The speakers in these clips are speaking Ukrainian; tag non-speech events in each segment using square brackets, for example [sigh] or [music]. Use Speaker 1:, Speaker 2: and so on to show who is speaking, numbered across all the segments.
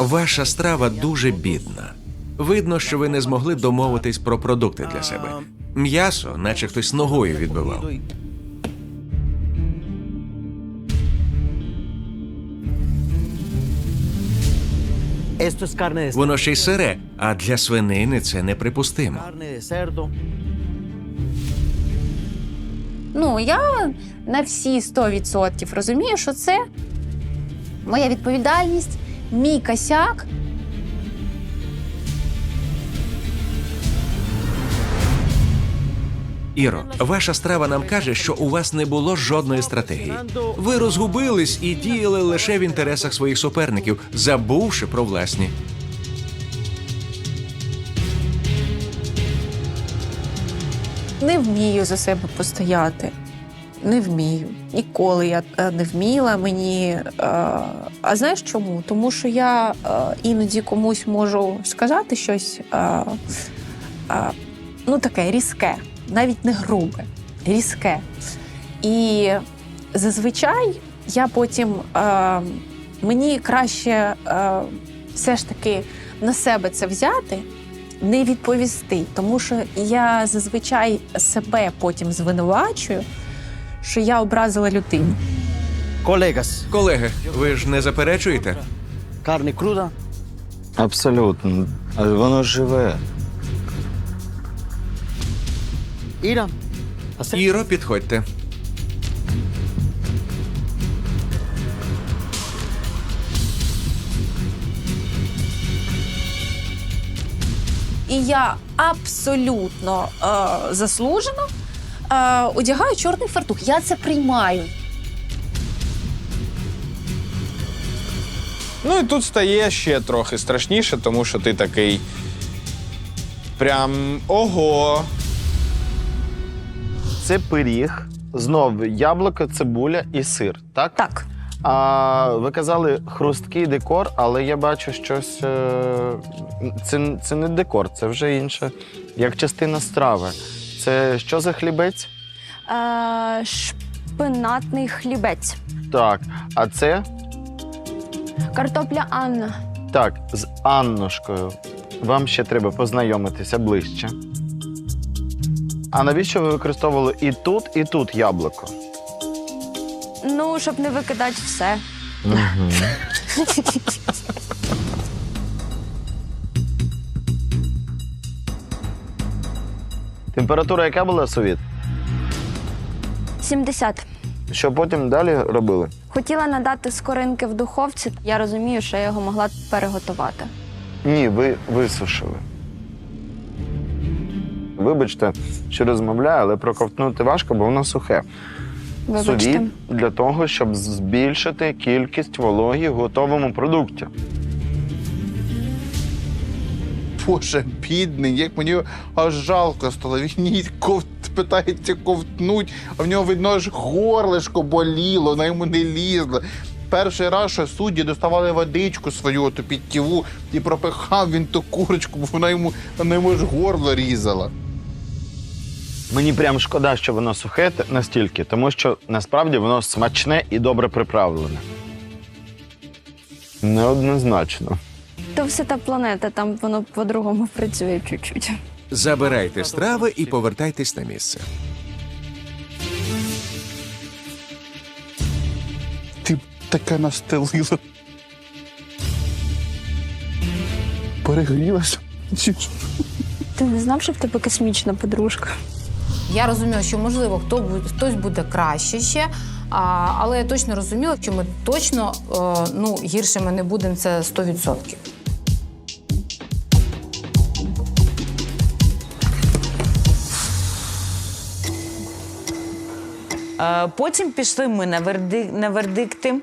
Speaker 1: Ваша страва дуже бідна. Видно, що ви не змогли домовитись про продукти для себе. М'ясо, наче хтось ногою відбивав. Воно ще й сире, а для свинини це неприпустимо.
Speaker 2: Ну, я на всі 100% розумію, що це моя відповідальність, мій косяк.
Speaker 1: Іро, ваша страва нам каже, що у вас не було жодної стратегії. Ви розгубились і діяли лише в інтересах своїх суперників, забувши про власні.
Speaker 2: Не вмію за себе постояти. Не вмію. Ніколи я е, не вміла мені. е, А знаєш чому? Тому що я е, іноді комусь можу сказати щось ну таке різке, навіть не грубе, різке. І зазвичай я потім мені краще все ж таки на себе це взяти, не відповісти, тому що я зазвичай себе потім звинувачую, що я образила людину.
Speaker 3: Colegas,
Speaker 1: Колеги, ви ж не заперечуєте?
Speaker 3: carne cruda.
Speaker 4: Абсолютно. Але воно живе.
Speaker 3: Ira. Hacer.
Speaker 1: Іро, підходьте.
Speaker 2: І я абсолютно е, заслужено е, одягаю чорний фартух. Я це приймаю.
Speaker 5: Ну і тут стає ще трохи страшніше, тому що ти такий. Прям ого.
Speaker 4: Це пиріг, знов яблуко, цибуля і сир, так?
Speaker 2: Так.
Speaker 4: А ви казали хрусткий декор, але я бачу щось. е, Це, це не декор, це вже інше, як частина страви. Це що за хлібець?
Speaker 6: Е, шпинатний хлібець.
Speaker 4: Так. А це
Speaker 6: Картопля Анна.
Speaker 4: так, з Аннушкою. Вам ще треба познайомитися ближче. А навіщо ви використовували і тут, і тут яблуко?
Speaker 6: Ну, щоб не викидати все. [laughs]
Speaker 4: Температура яка була совіт?
Speaker 6: 70.
Speaker 4: Що потім далі робили?
Speaker 6: Хотіла надати скоринки в духовці. Я розумію, що я його могла переготувати.
Speaker 4: Ні, ви висушили. Вибачте, що розмовляю, але проковтнути важко, бо воно сухе.
Speaker 6: Вибачте.
Speaker 4: Совіт для того, щоб збільшити кількість вологі в готовому продукті.
Speaker 5: Боже, бідний, як мені аж жалко стало. Він її ковт, питається ковтнуть, а в нього видно аж горлишко боліло, вона йому не лізла. Перший раз, що судді доставали водичку свою ту підтіву і пропихав він ту курочку, бо вона йому, вона йому аж горло різала.
Speaker 4: Мені прям шкода, що воно сухе настільки, тому що насправді воно смачне і добре приправлене. Неоднозначно.
Speaker 6: То все та планета, там воно по-другому працює чуть-чуть.
Speaker 1: Забирайте страви і повертайтесь на місце.
Speaker 5: Ти б таке настелила. Перегрілася.
Speaker 6: Ти не знав, що в тебе космічна подружка?
Speaker 7: Я розуміла, що можливо хто буде, хтось буде краще ще. А, але я точно розуміла, що ми точно е, ну, гіршими не будемо це 100%.
Speaker 8: Потім пішли ми на, верди... на вердикти.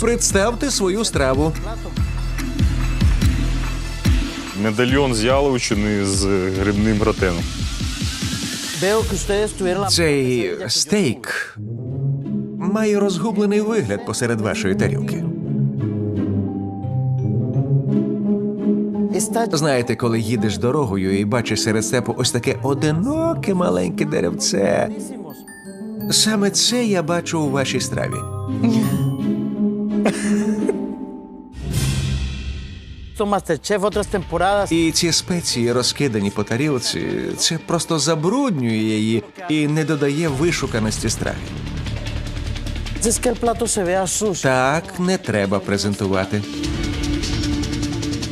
Speaker 1: Представте свою страву.
Speaker 9: Медальйон з яловичини з грибним гратеном.
Speaker 1: Цей стейк має розгублений вигляд посеред вашої тарілки. Знаєте, коли їдеш дорогою і бачиш серед степу ось таке одиноке маленьке деревце. Саме це я бачу у вашій страві. І ці спеції, розкидані по тарілці, це просто забруднює її і не додає вишуканості страви. Так не треба презентувати.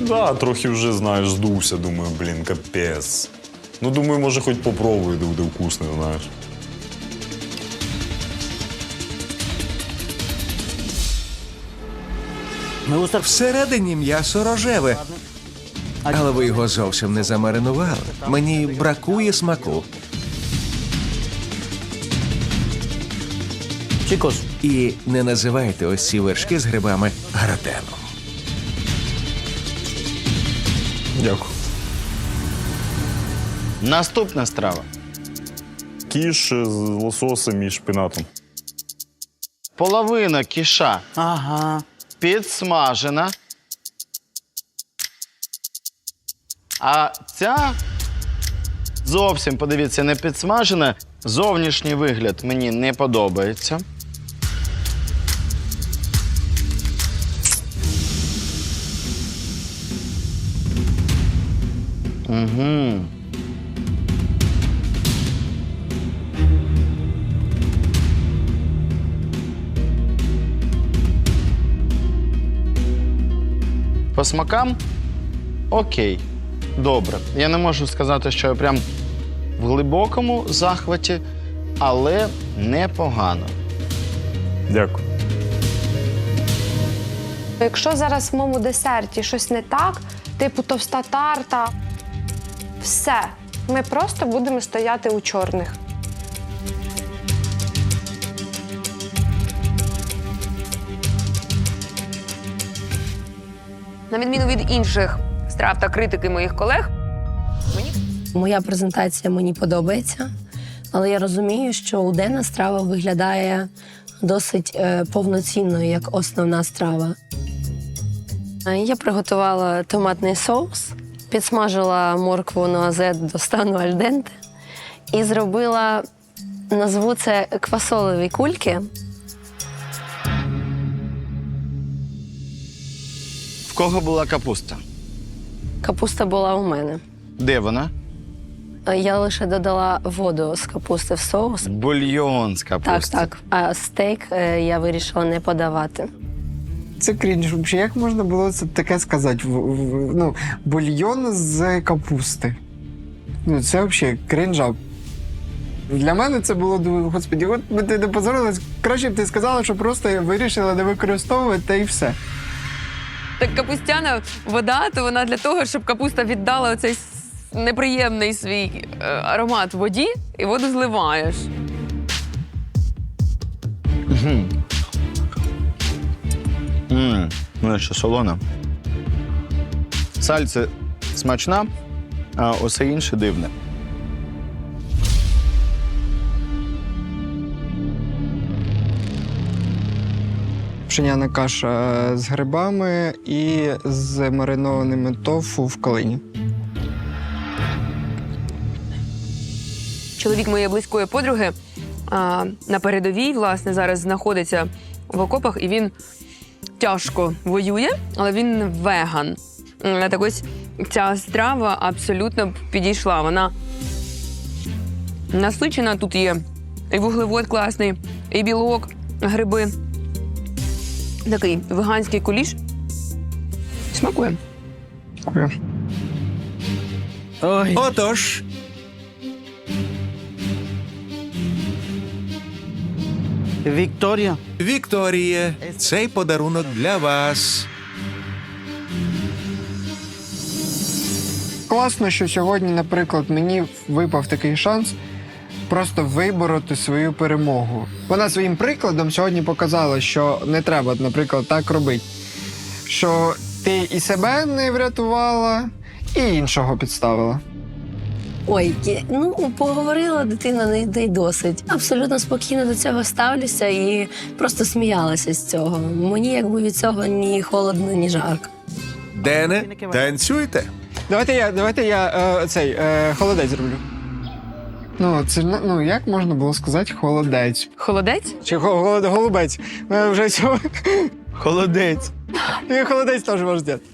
Speaker 9: Да, трохи вже, знаєш, здувся, думаю, блін, капець. Ну, думаю, може, хоч попробую, де буде вкусно, знаєш.
Speaker 1: Всередині м'ясо рожеве, але ви його зовсім не замаринували. Мені бракує смаку.
Speaker 3: Chicos,
Speaker 1: І не називайте ось ці вершки з грибами гратеном.
Speaker 9: Дякую.
Speaker 4: Наступна страва.
Speaker 9: Кіш з лососем і шпинатом.
Speaker 4: Половина кіша
Speaker 3: ajá.
Speaker 4: підсмажена. А ця зовсім, подивіться, не підсмажена. Зовнішній вигляд мені не подобається. Угу. По смакам окей, добре. Я не можу сказати, що я прям в глибокому захваті, але непогано.
Speaker 9: Дякую.
Speaker 6: Якщо зараз в моєму десерті щось не так, типу товста тарта, все. Ми просто будемо стояти у чорних.
Speaker 10: На відміну від інших страв та критики моїх колег,
Speaker 11: Моя презентація мені подобається, але я розумію, що уденна страва виглядає досить е, повноцінною як основна страва. Е, Я приготувала томатний соус, підсмажила моркву нуазет до стану альденте і зробила, назву це квасолові кульки.
Speaker 4: В кого була капуста?
Speaker 11: Капуста була у мене.
Speaker 4: Де вона?
Speaker 11: Е, Я лише додала воду з капусти в соус.
Speaker 4: Бульйон з капусти.
Speaker 11: так. так. А стейк е, я вирішила не подавати.
Speaker 12: Це крінж. Взагалі, як можна було це таке сказати? В- в- Ну, бульйон з капусти. Ну, це взагалі крінжа. Для мене це було дуже, господі, от би ти не позорилась. Краще б ти сказала, що просто я вирішила не використовувати та і все.
Speaker 10: так капустяна вода, то вона для того, щоб капуста віддала оцей неприємний свій е, аромат воді, і воду зливаєш.
Speaker 4: Мм, вона ще солона. Сальце смачна, а усе інше дивне.
Speaker 12: Пшеняна каша з грибами і з маринованими тофу в калині.
Speaker 10: Чоловік моєї близької подруги а, на передовій, власне, зараз знаходиться в окопах, і він тяжко воює, але він веган. Так ось ця страва абсолютно підійшла. Вона насичена, тут є і вуглевод класний, і білок, гриби. Такий веганський куліш. Смакує.
Speaker 3: Ay,
Speaker 1: Отож,
Speaker 3: Victoria.
Speaker 1: Вікторія, цей подарунок для вас.
Speaker 12: Класно, що сьогодні, наприклад, мені випав такий шанс просто вибороти свою перемогу. Вона своїм прикладом сьогодні показала, що не треба, наприклад, так робити. Що ти і себе не врятувала, і іншого підставила.
Speaker 11: Ой, ну поговорила дитина, не й досить. Абсолютно спокійно до цього ставлюся і просто сміялася з цього. Мені якби від цього ні холодно, ні жарко.
Speaker 1: Дене, танцюйте.
Speaker 12: Давайте я, давайте я е, цей е, холодець зроблю. Ну, це ну як можна було сказати холодець?
Speaker 10: Холодець?
Speaker 12: Чи голод, голубець? Е, вже цього.
Speaker 4: Холодець.
Speaker 12: І холодець теж можна зробити.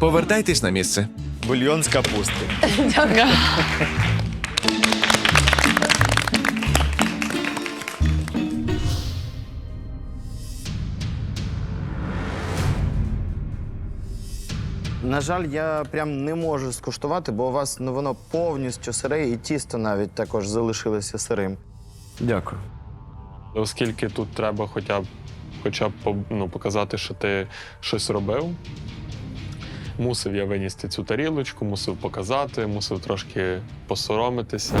Speaker 1: Повертайтесь на місце.
Speaker 4: Бульйон з капусти. На жаль, я прям не можу скуштувати, бо у вас ну, воно повністю сире, і тісто навіть також залишилося сирим. Дякую.
Speaker 13: Оскільки тут треба хоча б, хоча б ну, показати, що ти щось робив. Мусив я винести цю тарілочку, мусив показати, мусив трошки посоромитися.